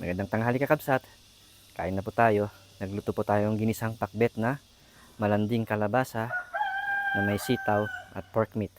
Magandang tanghali kakabsat. Kain na po tayo. Nagluto po tayong ginisang pakbet na malanding kalabasa na may sitaw at pork meat.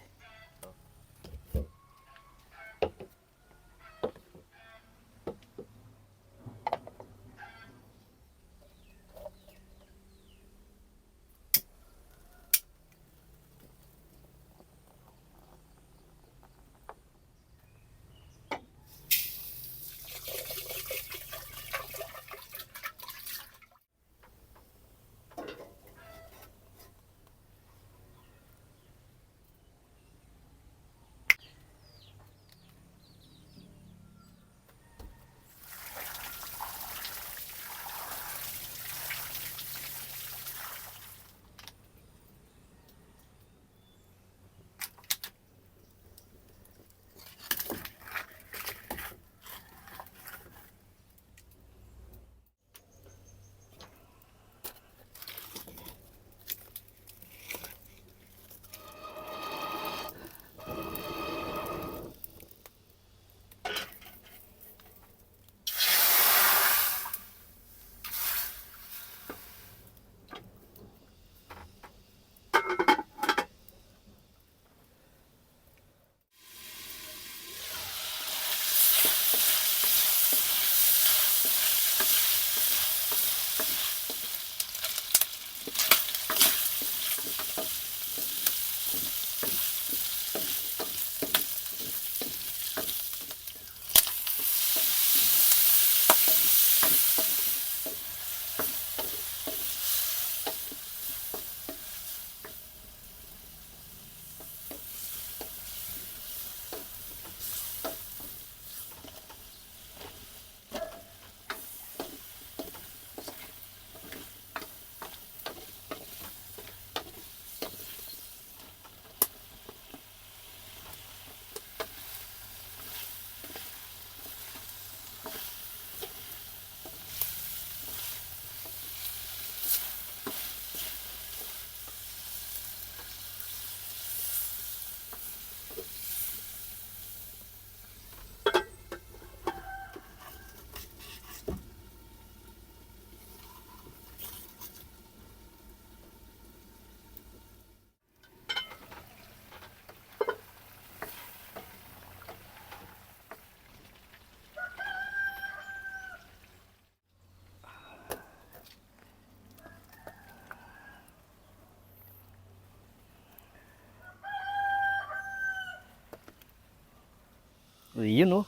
Yun oh.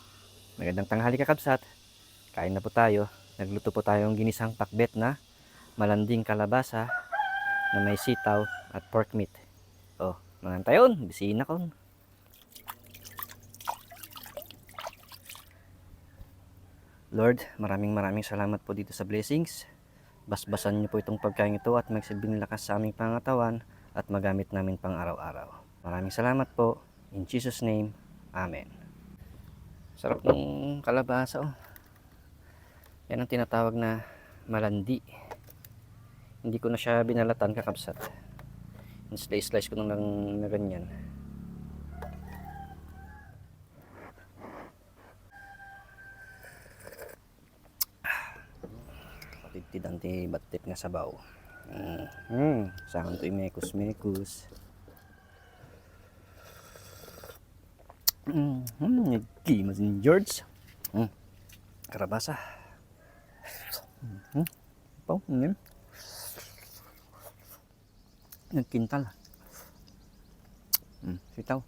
Magandang tanghali kakabsat. Kain na po tayo. Nagluto po tayong ginisang pakbet na malanding kalabasa na may sitaw at pork meat. Oh, mga tayon, bisina kon. Lord, maraming maraming salamat po dito sa blessings. Basbasan niyo po itong pagkain ito at magsilbing lakas sa aming pangatawan at magamit namin pang araw-araw. Maraming salamat po. In Jesus' name, Amen. Sarap ng kalabasa oh. Yan ang tinatawag na malandi. Hindi ko na siya binalatan kakabsat. Slice-slice ko na lang na ganyan. Patitid ang batit nga sabaw. Mm. Mm. Saan to mekus-mekus. Mm, ano mm, nagkimas ni George. Mm, karabasa. Mm, pau, ngayon. Nagkintal. Ah. Mm, sitaw.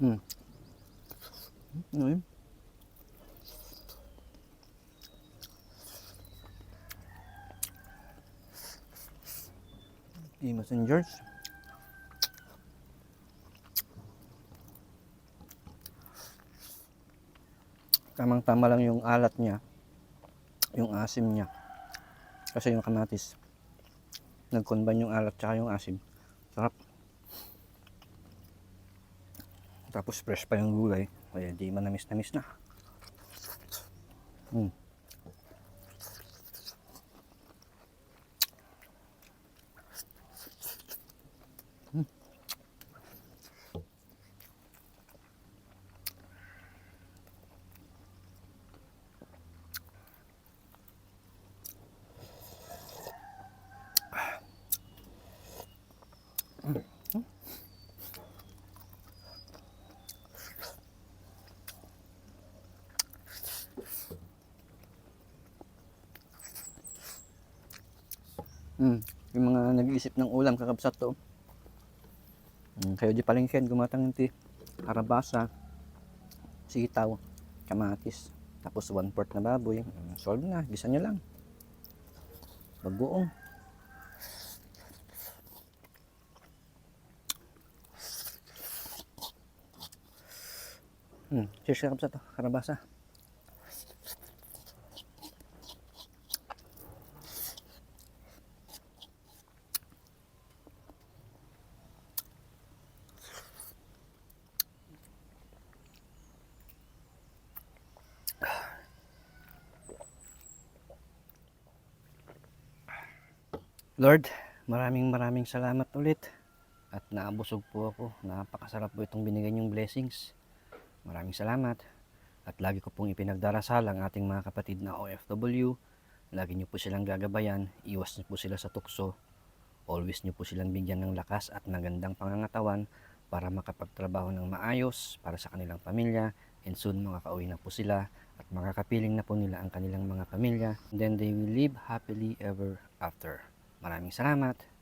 Hmm, ano mm. Ngayon. 50 messengers. Tamang-tama lang yung alat niya, yung asim niya. Kasi yung kamatis, nagkonban yung alat tsaka yung asim. Sarap. Tapos fresh pa yung gulay. Kaya di man na-miss na-miss na. Hmm. Mm, yung mga nag-iisip ng ulam kakabsat to. Mm, kayo di palengken, gumatang ti arabasa, sitaw, kamatis, tapos one fourth na baboy. Mm, solve na, gisa nyo lang. Bagoong. Hmm, cheers kakabsat to, karabasa. Lord, maraming maraming salamat ulit. At naabusog po ako. Napakasarap po itong binigay niyong blessings. Maraming salamat. At lagi ko pong ipinagdarasal ang ating mga kapatid na OFW. Lagi niyo po silang gagabayan. Iwas niyo po sila sa tukso. Always niyo po silang bigyan ng lakas at magandang pangangatawan para makapagtrabaho ng maayos para sa kanilang pamilya. And soon makakauwi na po sila at makakapiling na po nila ang kanilang mga pamilya. And then they will live happily ever after. Maraming salamat.